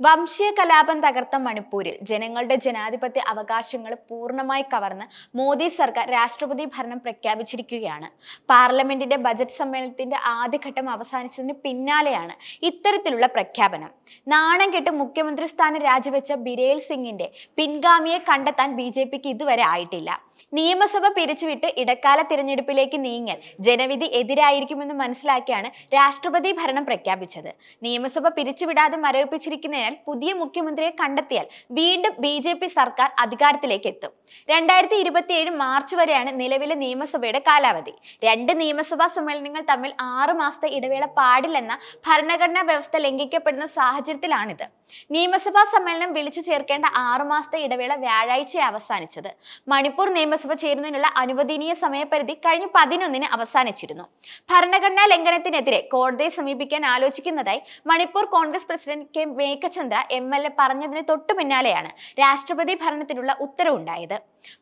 വംശീയ കലാപം തകർത്ത മണിപ്പൂരിൽ ജനങ്ങളുടെ ജനാധിപത്യ അവകാശങ്ങൾ പൂർണമായി കവർന്ന് മോദി സർക്കാർ രാഷ്ട്രപതി ഭരണം പ്രഖ്യാപിച്ചിരിക്കുകയാണ്. പാർലമെന്റിന്റെ ബജറ്റ് സമ്മേളനത്തിന്റെ ആദ്യഘട്ടം അവസാനിച്ചതിന് പിന്നാലെയാണ് ഇത്തരത്തിലുള്ള പ്രഖ്യാപനം. നാണം കെട്ട് മുഖ്യമന്ത്രി സ്ഥാനം രാജിവെച്ച ബിരേൽ സിംഗിന്റെ പിൻഗാമിയെ കണ്ടെത്താൻ ബി ഇതുവരെ ആയിട്ടില്ല. നിയമസഭ പിരിച്ചുവിട്ട് ഇടക്കാല തിരഞ്ഞെടുപ്പിലേക്ക് നീങ്ങൽ ജനവിധി എതിരായിരിക്കുമെന്ന് മനസ്സിലാക്കിയാണ് രാഷ്ട്രപതി ഭരണം പ്രഖ്യാപിച്ചത്. നിയമസഭ പിരിച്ചുവിടാതെ മരവിപ്പിച്ചിരിക്കുന്നതിനാൽ പുതിയ മുഖ്യമന്ത്രിയെ കണ്ടെത്തിയാൽ വീണ്ടും ബി ജെ പി സർക്കാർ അധികാരത്തിലേക്ക് എത്തും രണ്ടായിരത്തി ഇരുപത്തിയേഴ് മാർച്ച് വരെയാണ് നിലവിലെ നിയമസഭയുടെ കാലാവധി. രണ്ട് നിയമസഭാ സമ്മേളനങ്ങൾ തമ്മിൽ ആറു മാസത്തെ ഇടവേള പാടില്ലെന്ന ഭരണഘടനാ വ്യവസ്ഥ ലംഘിക്കപ്പെടുന്ന സാഹചര്യത്തിലാണിത്. നിയമസഭാ സമ്മേളനം വിളിച്ചു ചേർക്കേണ്ട ആറു മാസത്തെ ഇടവേള വ്യാഴാഴ്ച അവസാനിച്ചത്. മണിപ്പൂർ നിയമസഭ ചേരുന്നതിനുള്ള അനുവദനീയ സമയപരിധി കഴിഞ്ഞ പതിനൊന്നിന് അവസാനിച്ചിരുന്നു. ഭരണഘടനാ ലംഘനത്തിനെതിരെ കോടതിയെ സമീപിക്കാൻ ആലോചിക്കുന്നതായി Manipur Congress president K Meghachandra M L A പറഞ്ഞതിന് തൊട്ടു പിന്നാലെയാണ് രാഷ്ട്രപതി ഭരണത്തിനുള്ള ഉത്തരവുണ്ടായത്.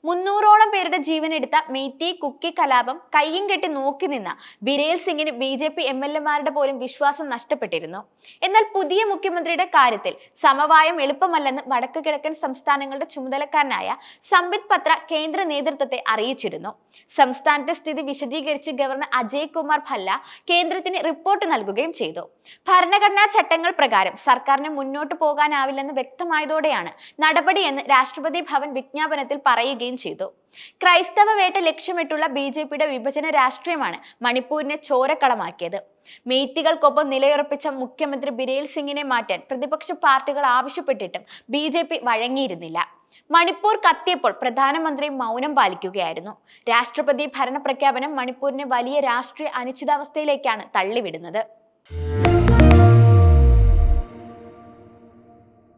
മുന്നൂറോളം പേരുടെ ജീവൻ എടുത്ത മെയ്റ്റി കുക്കി കലാപം കയ്യും കെട്ടി നോക്കി നിന്ന ബിരേൽ സിംഗിന് B J P M L എമാരുടെ പോലും വിശ്വാസം നഷ്ടപ്പെട്ടിരുന്നു. എന്നാൽ പുതിയ മുഖ്യമന്ത്രിയുടെ കാര്യത്തിൽ സമവായം എളുപ്പമല്ലെന്ന് വടക്കു കിഴക്കൻ സംസ്ഥാനങ്ങളുടെ ചുമതലക്കാരനായ സംബിത് പത്ര കേന്ദ്ര നേതൃത്വത്തെ അറിയിച്ചിരുന്നു. സംസ്ഥാനത്തെ സ്ഥിതി വിശദീകരിച്ച് ഗവർണർ അജയ് കുമാർ ഭല്ല കേന്ദ്രത്തിന് റിപ്പോർട്ട് നൽകുകയും ചെയ്തു. ഭരണഘടനാ ചട്ടങ്ങൾ പ്രകാരം സർക്കാരിന് മുന്നോട്ട് പോകാനാവില്ലെന്ന് വ്യക്തമായതോടെയാണ് നടപടിയെന്ന് രാഷ്ട്രപതി ഭവൻ വിജ്ഞാപനത്തിൽ പറയുകയും ചെയ്തു. ക്രൈസ്തവ വേട്ട ലക്ഷ്യമിട്ടുള്ള ബി ജെ പിയുടെ വിഭജന രാഷ്ട്രീയമാണ് മണിപ്പൂരിനെ ചോരക്കളമാക്കിയത്. മെയ്ത്തികൾക്കൊപ്പം നിലയുറപ്പിച്ച മുഖ്യമന്ത്രി ബിരേൽ സിംഗിനെ മാറ്റാൻ പ്രതിപക്ഷ പാർട്ടികൾ ആവശ്യപ്പെട്ടിട്ടും ബി ജെ പി വഴങ്ങിയിരുന്നില്ല. മണിപ്പൂർ കത്തിയപ്പോൾ പ്രധാനമന്ത്രി മൗനം പാലിക്കുകയായിരുന്നു. രാഷ്ട്രപതി ഭരണ പ്രഖ്യാപനം മണിപ്പൂരിനെ വലിയ രാഷ്ട്രീയ അനിശ്ചിതാവസ്ഥയിലേക്കാണ് തള്ളിവിടുന്നത്.